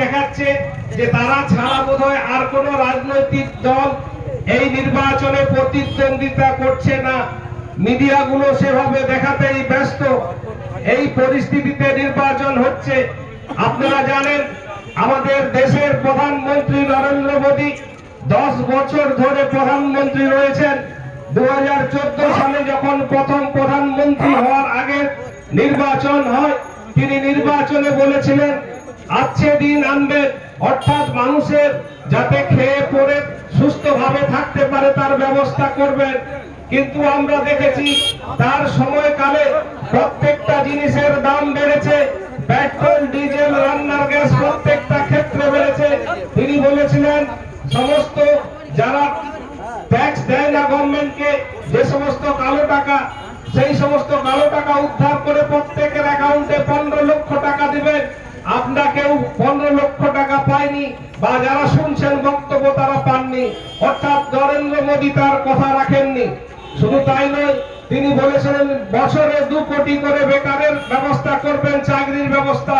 দেখাচ্ছে যে তারা ছাড়া বোধহয় আর কোন রাজনৈতিক দল এই নির্বাচনে প্রতিদ্বন্দ্বিতা করছে না। মিডিয়াগুলো সেভাবে দেখাতেই ব্যস্ত। এই পরিস্থিতিতে নির্বাচন হচ্ছে। আপনারা জানেন, আমাদের দেশের প্রধানমন্ত্রী নরেন্দ্র মোদী দশ বছর ধরে প্রধানমন্ত্রী রয়েছেন। দু হাজার চোদ্দ সালে যখন প্রথম প্রধানমন্ত্রী হওয়ার আগে নির্বাচন হয়, তিনি নির্বাচনে বলেছিলেন আচ্ছে দিন আনবে, অর্থাৎ মানুষের যাতে খেয়ে পরে সুস্থভাবে থাকতে পারে তার ব্যবস্থা করবেন। কিন্তু আমরা দেখেছি, তার সময়কালে প্রত্যেকটা জিনিসের দাম বেড়েছে, পেট্রোল, ডিজেল, রান্নার গ্যাস প্রত্যেকটা ক্ষেত্রে বেড়েছে। তিনি বলেছিলেন, সমস্ত যারা ট্যাক্স দেয় না গভর্নমেন্টকে, যে সমস্ত কালো টাকা, সেই সমস্ত কালো টাকা উদ্ধার করে প্রত্যেকের অ্যাকাউন্টে পনেরো লক্ষ টাকা দিবেন। কেউ পনেরো লক্ষ টাকা পায়নি বা যারা শুনছেন বক্তব্য তারা পাননি। অর্থাৎ নরেন্দ্র মোদী তার কথা রাখেননি। শুধু তাই নয়, তিনি বলেছিলেন, বছরে দু কোটি করে বেকারের ব্যবস্থা করবেন, চাকরির ব্যবস্থা।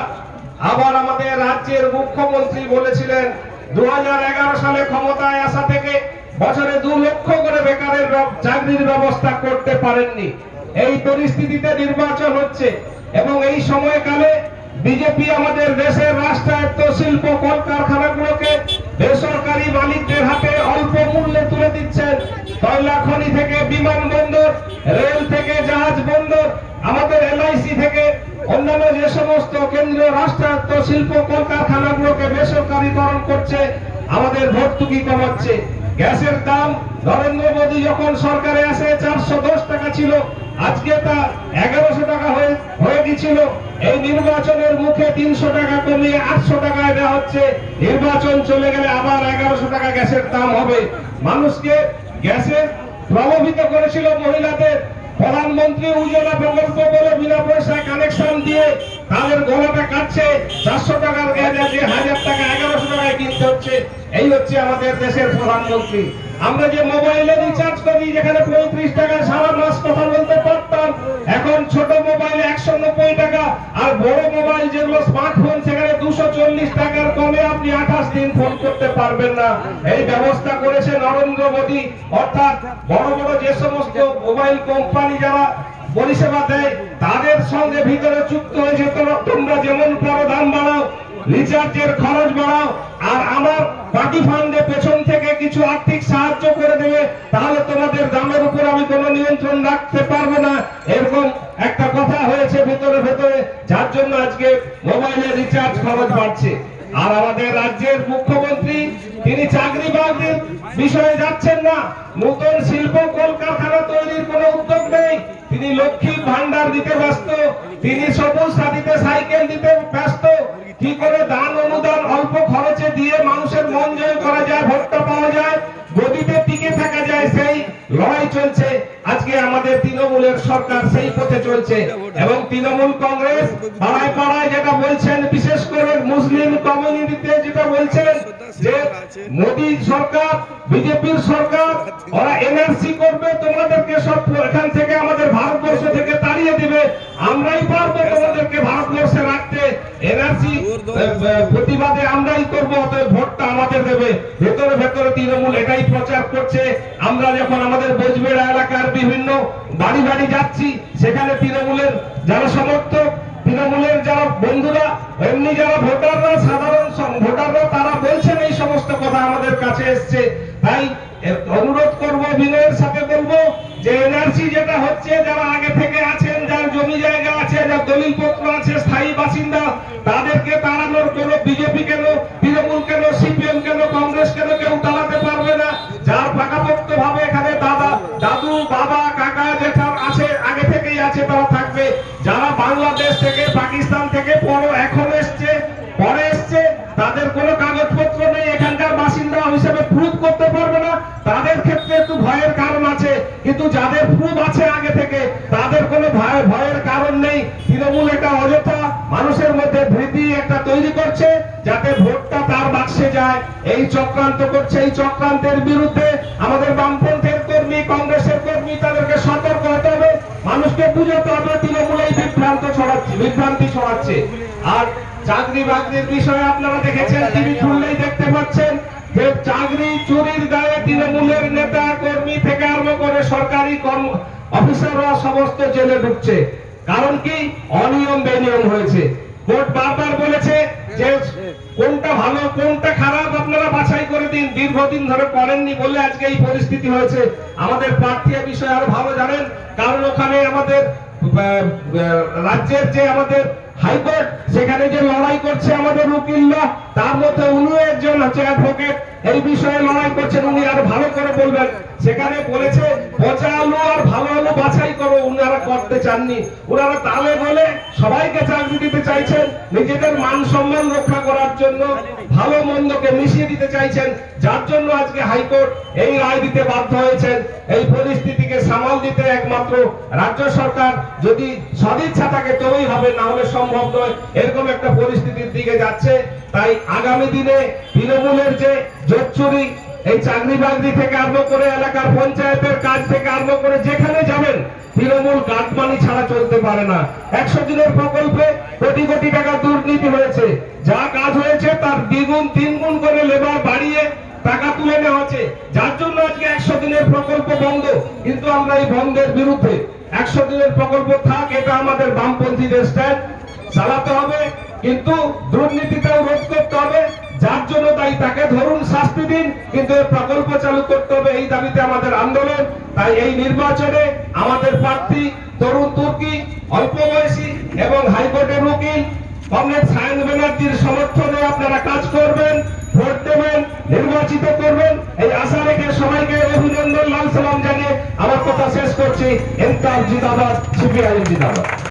আবার আমাদের রাজ্যের মুখ্যমন্ত্রী বলেছিলেন দু হাজার এগারো সালে ক্ষমতায় আসা থেকে বছরে দু লক্ষ করে বেকারের চাকরির ব্যবস্থা করতে পারেননি। এই পরিস্থিতিতে নির্বাচন হচ্ছে এবং এই সময়কালে বিজেপি আমাদের দেশের রাষ্ট্রায়ত্ত শিল্প কলকারখানাগুলোকে বেসরকারি মালিকদের হাতে অল্প মূল্যে তুলে দিচ্ছেন। কয়লা খনি থেকে বিমানবন্দর রেল থেকে জাহাজ বন্দর, আমাদের এলআইসি থেকে অন্যান্য যে সমস্ত কেন্দ্রীয় রাষ্ট্রায়ত্ত শিল্প কলকারখানাগুলোকে বেসরকারীকরণ করছে, আমাদের ভর্তুকি কমাচ্ছে। গ্যাসের দাম, নরেন্দ্র মোদী যখন সরকারে আসে, চারশো দশ টাকা ছিল আজকে তা এগারোশো টাকা হয়ে হয়ে গেছিল এই নির্বাচনের মুখে তিনশো টাকা কমিয়ে আটশো টাকায় দেওয়া হচ্ছে। নির্বাচন চলে গেলে আবার এগারোশো টাকা গ্যাসের দাম হবে। মানুষকে গ্যাসের প্রলোভিত করেছিল মহিলাদের। প্রধানমন্ত্রী উজ্জ্বলা প্রকল্প বলে বিনা পয়সায় কানেকশন দিয়ে তাদের গলাটা কাটছে। চারশো টাকার গ্যাস আছে হাজার টাকা এগারোশো টাকায় কিনতে হচ্ছে, এই হচ্ছে আমাদের দেশের প্রধানমন্ত্রী। আমরা যে মোবাইলে রিচার্জ করি, যেখানে পঁয়ত্রিশ টাকায় সারা মাস কথা চল্লিশ টাকার কমে আপনি আঠাশ দিন ফোন করতে পারবেন না। এই ব্যবস্থা করেছে নরেন্দ্র মোদী। অর্থাৎ বড় বড় যে সমস্ত মোবাইল কোম্পানি যারা পরিষেবা দেয়, তাদের সঙ্গে ভিতরে চুক্ত হয়েছে তোমরা- যেমন বড় দাম বাড়াও রিচার্জের খরচ বাড়াও, আর আমার পার্টি ফান্ডে পেছন থেকে কিছু আর্থিক সাহায্য করে দেবে, তাহলে তোমাদের দামের উপর আমি কোনো নিয়ন্ত্রণ রাখতে পারব মুখ্যমন্ত্রী তিনি চাকরি বাকরির বিষয়ে যাচ্ছেন না। নতুন শিল্প কলকারখানা তৈরির কোনো উদ্যোগ নেই। তিনি লক্ষ্মী ভান্ডার দিতে ব্যস্ত। তিনি সবুজ সাথীতে সাইকেল দিতে ব্যস্ত। কি করে দান আজকে আমাদের তৃণমূলের সরকার সেই পথে চলছে। এবং তৃণমূল কংগ্রেস পাড়ায় পাড়ায় যেটা বলছেন, বিশেষ করে মুসলিম কমিউনিটিতে যেটা বলছেন যে মোদী সরকার, বিজেপির সরকার, ওরা এনআরসি করবে, তোমাদেরকে সব এখান থেকে আমাদের ভারতবর্ষ থেকে তাড়িয়ে দিবে। আমরাই পারব তোমাদেরকে ভারতবর্ষে রাখতে। এনআরসি প্রতিবাদে আমরাই করব, অতএব ভোটটা আমাদের দেবে। ভেতরে ভেতরে তৃণমূল এটাই প্রচার করছে। আমরা যখন আমাদের এলাকার বিভিন্ন বাড়ি বাড়ি যাচ্ছি, সেখানে তৃণমূলের যারা সমর্থক, তৃণমূলের যারা বন্ধুরা, এমনি যারা ভোটাররা, সাধারণ ভোটাররা, তারা বলছেন এই সমস্ত কথা আমাদের কাছে এসছে। তাই অনুরোধ করব, বিনয়ের সাথে বলব যে এনআরসি যেটা হচ্ছে, যারা আগে থেকে আছে দলিল পত্র আছে, স্থায়ী বাসিন্দা। তাদেরকে তাড়ানোর কোনো বিজেপি কেন, তৃণমূল কেন, সিপিএম কেন, কংগ্রেস কেন, কেউ যায় এই চক্রান্ত করছে, এই চক্রান্তের বিরুদ্ধে আমাদের বামপন্থের কর্মী, কংগ্রেসের কর্মী, তাদেরকে সতর্ক হতে হবে। মানুষকে বুঝাতে হবে, তৃণমূল এই বিভ্রান্ত ছড়াচ্ছে, বিভ্রান্তি ছড়াচ্ছে। আর চাকরি বাকরির বিষয়ে আপনারা দেখেছেন, টিভি খুললেই দেখতে পাচ্ছেন যে চাকরি চুরির দায়ে তৃণমূলের নেতা, কর্মী থেকে আরম্ভ করে সরকারি কর্ম, অফিসাররা সমস্ত জেলে ঢুকছে। কারণ কি? অনিয়ম বেনিয়ম হয়েছে। কোর্ট বারবার বলেছে যে কোনটা ভালো, কোনটা খারাপ আপনারা বাছাই করে দিন। দীর্ঘদিন ধরে করেননি বলে আজকে এই পরিস্থিতি হয়েছে। আমাদের প্রার্থীর বিষয়ে আরও ভালো জানেন, কারণ ওখানে আমাদের রাজ্যের যে আমাদের হাইকোর্ট, সেখানে যে লড়াই করছে আমাদের উকিলরা, তার মধ্যে উনিও একজন হচ্ছে অ্যাডভোকেট এই বিষয়ে লড়াই করছেন, উনি আরও ভালো করে বলবেন। সেখানে বলেছে, পচা আলু আর ভালো আলু করতে চাননি। ওনারা তালে বলে সবাইকে চাকরি দিতে চাইছেন, নিজেদের মান সম্মান রক্ষা করার জন্য ভালো মন্দকে মিশিয়ে দিতে চাইছেন। যার জন্য আজকে হাইকোর্ট এই রায় দিতে বাধ্য হয়েছেন। এই পরিস্থিতিকে সামাল দিতে একমাত্র রাজ্য সরকার যদি সদিচ্ছা থাকে তবেই হবে, না হলে সম্ভব নয়। এরকম একটা পরিস্থিতির দিকে যাচ্ছে। তাই আগামী দিনে তৃণমূলের যে জোচ্চুরি এই চাকরি বাকরি থেকে আরম্ভ করে এলাকার পঞ্চায়েতের কাজ থেকে আরম্ভ করে যেখানে যাবেন তৃণমূল কাটমানি ছাড়া চলতে পারে না। একশো দিনের প্রকল্পে কোটি কোটি টাকা দুর্নীতি হয়েছে। যা কাজ হয়েছে তার দ্বিগুণ, তিনগুণ করে লেবার বাড়িয়ে টাকা তুলে নেওয়া হচ্ছে। যার জন্য আজকে একশো দিনের প্রকল্প বন্ধ। কিন্তু আমরা এই বন্ধের বিরুদ্ধে একশো দিনের প্রকল্প থাক, এটা আমাদের বামপন্থীদের স্ট্যান্ড চালাতে হবে। কিন্তু দুর্নীতিটাও রোধ করতে হবে। যার জন্য তাই তাকে ধরুন শাস্তি দিন। কিন্তু প্রকল্প চালু করতে হবে, এই দাবিতে আমাদের আন্দোলন। তাই এই নির্বাচনে আমাদের প্রার্থী তরুণ তুর্কি, অল্প বয়সী এবং হাইকোর্টের উকিল কমরেড সায়ন ব্যানার্জির সমর্থনে আপনারা কাজ করবেন, ভোট দেবেন, নির্বাচিত করবেন। এই আশা রেখে সবাইকে অভিনন্দন, লাল সালাম জানিয়ে আমার কথা শেষ করছি। এনকার জিন্দাবাদ, সিপিআইএম জিন্দাবাদ।